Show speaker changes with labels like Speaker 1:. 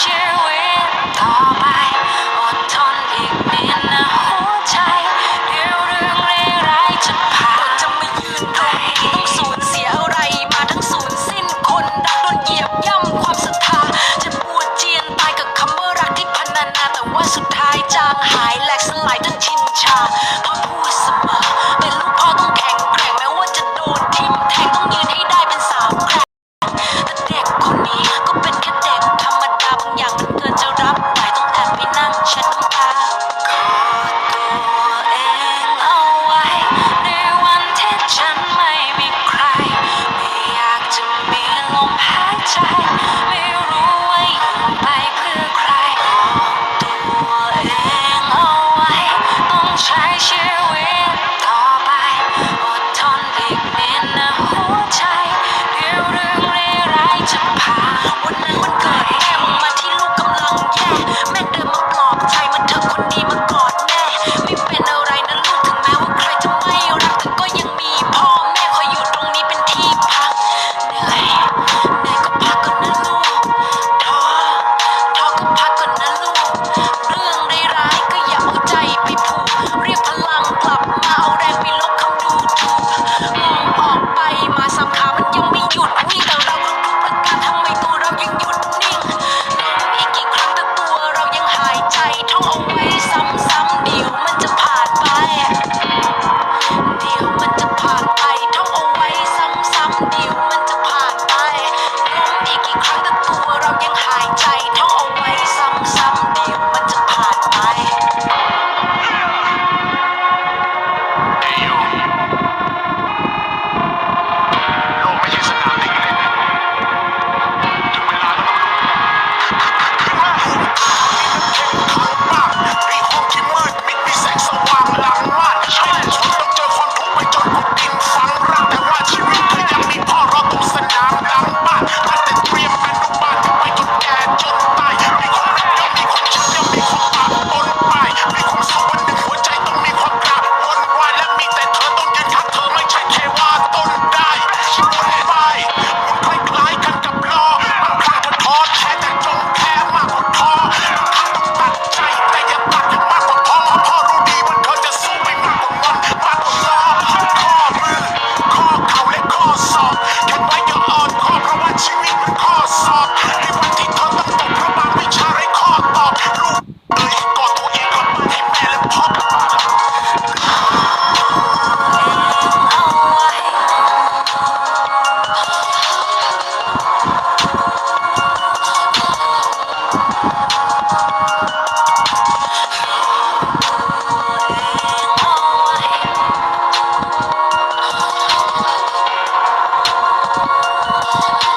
Speaker 1: ชีวิตต่อไป อดทนอีกนิดนะหัวใจ เดี๋ยวเรื่องร้ายจะผ่านจะไม่ยืนตรงต้องสูญเสียอะไรมาทั้งสูญสิ้นคนรักโดนเหยียบย่ำความศรัทธาจะปวดเจียนตายกับคำว่ารักที่พันนานาแต่ว่าสุดท้ายจางหายแหลกสลายจนชินชา จะรับไหวต้องแอบไปนั่งเช็ด สับขามันยังไม่หยุดวิ่งตา Thank you.